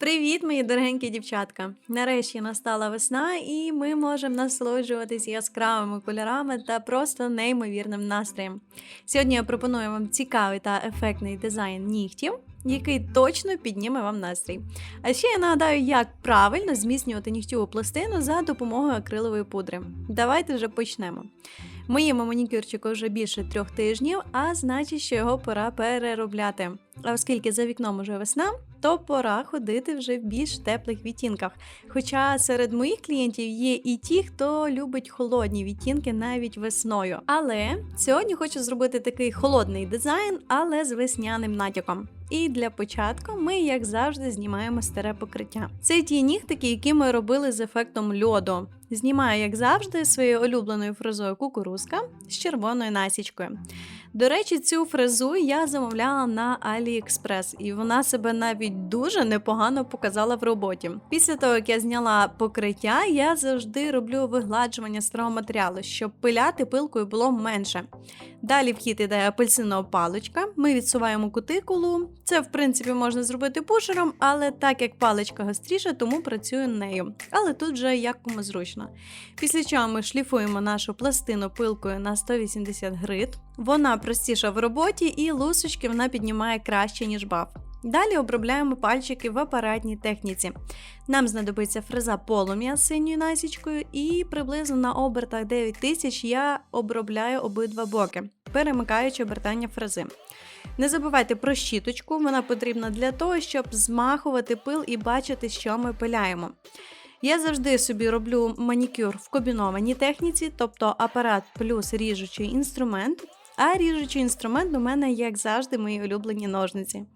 Привіт, мої дорогенькі дівчатка! Нарешті настала весна, і ми можемо насолоджуватись яскравими кольорами та просто неймовірним настроєм. Сьогодні я пропоную вам цікавий та ефектний дизайн нігтів, який точно підніме вам настрій. А ще я нагадаю, як правильно зміцнювати нігтєву пластину за допомогою акрилової пудри. Давайте вже почнемо. Моєму манікюрчику вже більше трьох тижнів, а значить, що його пора переробляти. А оскільки за вікном уже весна, то пора ходити вже в більш теплих відтінках. Хоча серед моїх клієнтів є і ті, хто любить холодні відтінки навіть весною. Але сьогодні хочу зробити такий холодний дизайн, але з весняним натяком. І для початку ми, як завжди, знімаємо старе покриття. Це ті нігтики, які ми робили з ефектом льоду. Знімаю, як завжди, своєю улюбленою фрезою кукурузка з червоною насічкою. До речі, цю фрезу я замовляла на AliExpress, і вона себе навіть дуже непогано показала в роботі. Після того, як я зняла покриття, я завжди роблю вигладжування старого матеріалу, щоб пиляти пилкою було менше. Далі в хід іде апельсинова паличка. Ми відсуваємо кутикулу. Це, в принципі, можна зробити пушером, але так як паличка гостріша, тому працюю нею. Але тут вже як кому зручно. Після чого ми шліфуємо нашу пластину пилкою на 180 грит. Вона простіша в роботі і лусочки вона піднімає краще, ніж баф. Далі обробляємо пальчики в апаратній техніці. Нам знадобиться фреза полум'я з синьою насічкою, і приблизно на обертах 9000 я обробляю обидва боки, перемикаючи обертання фрези. Не забувайте про щіточку, вона потрібна для того, щоб змахувати пил і бачити, що ми пиляємо. Я завжди собі роблю манікюр в комбінованій техніці, тобто апарат плюс ріжучий інструмент. А ріжучий інструмент у мене, як завжди, мої улюблені ножниці.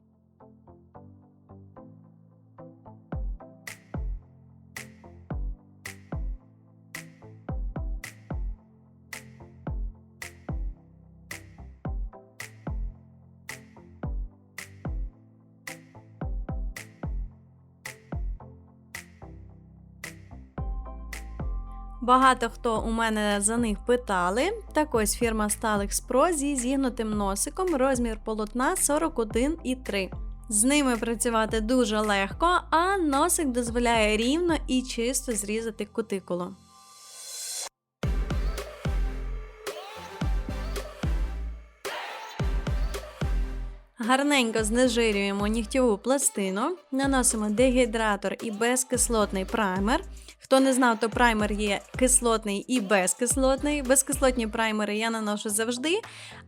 Багато хто у мене за них питали. Так ось фірма Stalex Pro зі зігнутим носиком, розмір полотна 41,3. З ними працювати дуже легко, а носик дозволяє рівно і чисто зрізати кутикулу. Гарненько знежирюємо нігтєву пластину, наносимо дегідратор і безкислотний праймер. Хто не знав, то праймер є кислотний і безкислотний. Безкислотні праймери я наношу завжди.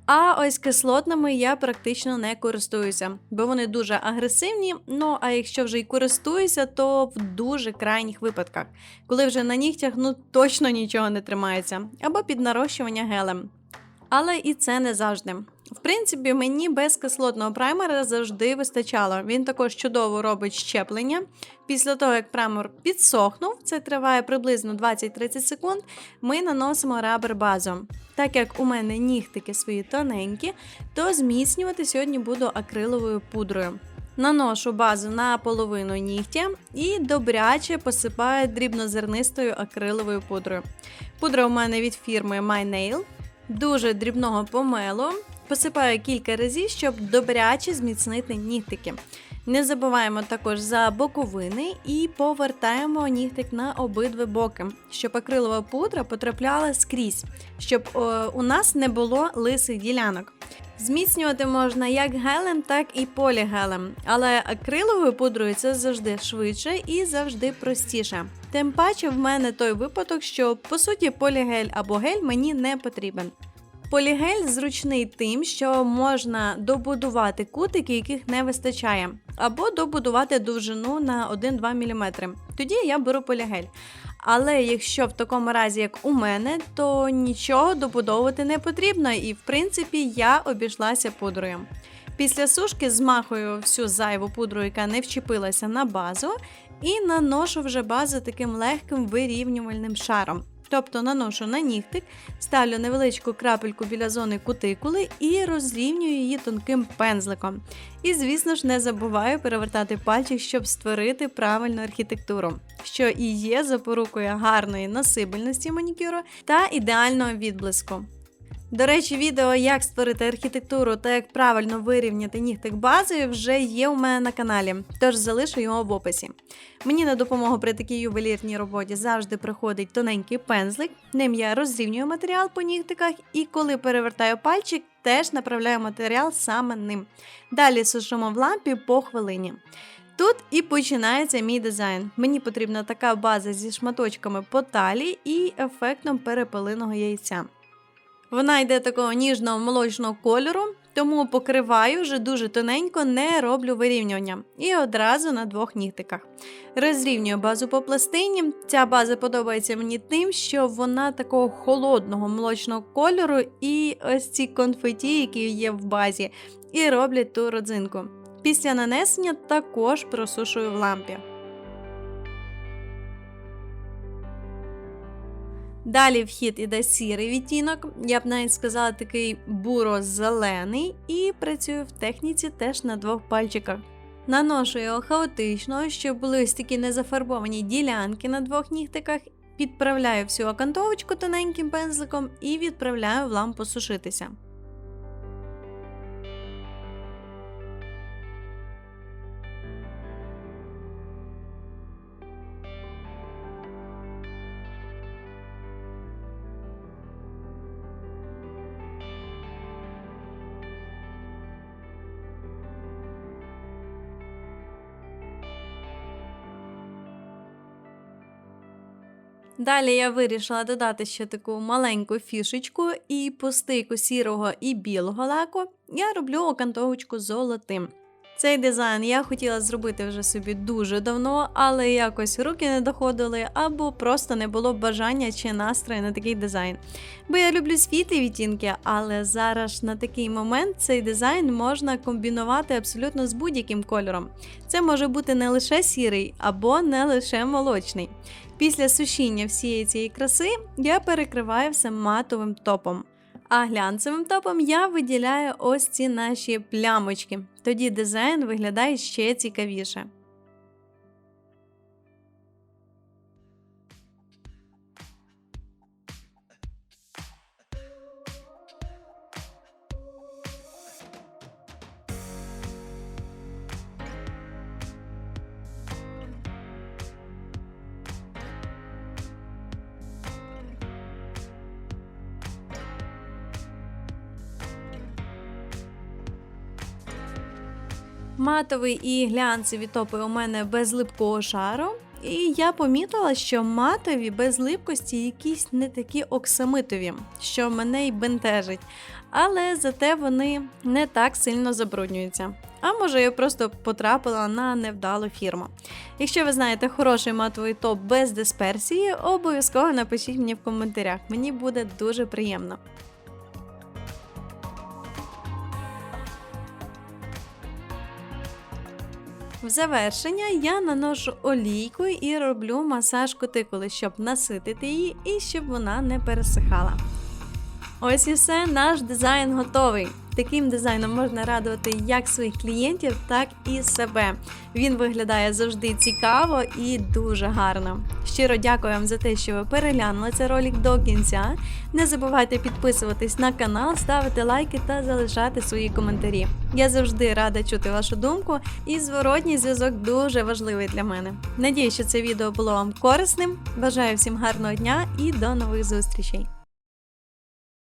А ось кислотними я практично не користуюся, бо вони дуже агресивні. Ну а якщо вже й користуюся, то в дуже крайніх випадках, коли вже на нігтях ну точно нічого не тримається, або під нарощування гелем. Але і це не завжди. В принципі, мені без кислотного праймера завжди вистачало. Він також чудово робить щеплення. Після того, як праймер підсохнув, це триває приблизно 20-30 секунд, ми наносимо рабер базу. Так як у мене нігтики свої тоненькі, то зміцнювати сьогодні буду акриловою пудрою. Наношу базу на половину нігтя і добряче посипаю дрібнозернистою акриловою пудрою. Пудра у мене від фірми My Nail. Дуже дрібного помелу, Посипаю кілька разів, щоб добряче зміцнити нігтики. Не забуваємо також за боковини і повертаємо нігтик на обидві боки, щоб акрилова пудра потрапляла скрізь, щоб у нас не було лисих ділянок. Зміцнювати можна як гелем, так і полігелем, але акриловою пудрою це завжди швидше і завжди простіше. Тим паче в мене той випадок, що по суті полігель або гель мені не потрібен. Полігель зручний тим, що можна добудувати кутики, яких не вистачає, або добудувати довжину на 1-2 мм. Тоді я беру полігель. Але якщо в такому разі, як у мене, то нічого добудовувати не потрібно, і в принципі я обійшлася пудрою. Після сушки змахую всю зайву пудру, яка не вчепилася на базу, і наношу вже базу таким легким вирівнювальним шаром. Тобто наношу на нігтик, ставлю невеличку крапельку біля зони кутикули і розрівнюю її тонким пензликом. І, звісно ж, не забуваю перевертати пальчик, щоб створити правильну архітектуру, що і є запорукою гарної насибельності манікюру та ідеального відблиску. До речі, відео, як створити архітектуру та як правильно вирівняти нігтик базою, вже є у мене на каналі, тож залишу його в описі. Мені на допомогу при такій ювелірній роботі завжди приходить тоненький пензлик, ним я розрівнюю матеріал по нігтиках, і коли перевертаю пальчик, теж направляю матеріал саме ним. Далі сушимо в лампі по хвилині. Тут і починається мій дизайн. Мені потрібна така база зі шматочками по талії і ефектом перепелиного яйця. Вона йде такого ніжного молочного кольору, тому покриваю вже дуже тоненько, не роблю вирівнювання. І одразу на двох нігтиках. Розрівнюю базу по пластині. Ця база подобається мені тим, що вона такого холодного молочного кольору, і ось ці конфеті, які є в базі, і роблять ту родзинку. Після нанесення також просушую в лампі. Далі в хід іде сірий відтінок, я б навіть сказала такий буро-зелений, і працюю в техніці теж на двох пальчиках. Наношу його хаотично, щоб були ось такі незафарбовані ділянки на двох нігтиках. Підправляю всю окантовочку тоненьким пензликом і відправляю в лампу сушитися. Далі я вирішила додати ще таку маленьку фішечку і по стику сірого і білого лаку я роблю окантовочку золотим. Цей дизайн я хотіла зробити вже собі дуже давно, але якось руки не доходили, або просто не було бажання чи настрою на такий дизайн. Бо я люблю світлі відтінки, але зараз на такий момент цей дизайн можна комбінувати абсолютно з будь-яким кольором. Це може бути не лише сірий, або не лише молочний. Після сушіння всієї цієї краси я перекриваю все матовим топом. А глянцевим топом я виділяю ось ці наші плямочки. Тоді дизайн виглядає ще цікавіше. Матовий і глянцеві топи у мене без липкого шару. І я помітила, що матові без липкості якісь не такі оксамитові, що мене й бентежить. Але зате вони не так сильно забруднюються. А може, я просто потрапила на невдалу фірму. Якщо ви знаєте хороший матовий топ без дисперсії, обов'язково напишіть мені в коментарях. Мені буде дуже приємно. В завершення я наношу олійку і роблю масаж кутикули, щоб наситити її і щоб вона не пересихала. Ось і все, наш дизайн готовий. Таким дизайном можна радувати як своїх клієнтів, так і себе. Він виглядає завжди цікаво і дуже гарно. Щиро дякую вам за те, що ви переглянули цей ролик до кінця. Не забувайте підписуватись на канал, ставити лайки та залишати свої коментарі. Я завжди рада чути вашу думку, і зворотній зв'язок дуже важливий для мене. Надію, що це відео було вам корисним. Бажаю всім гарного дня і до нових зустрічей!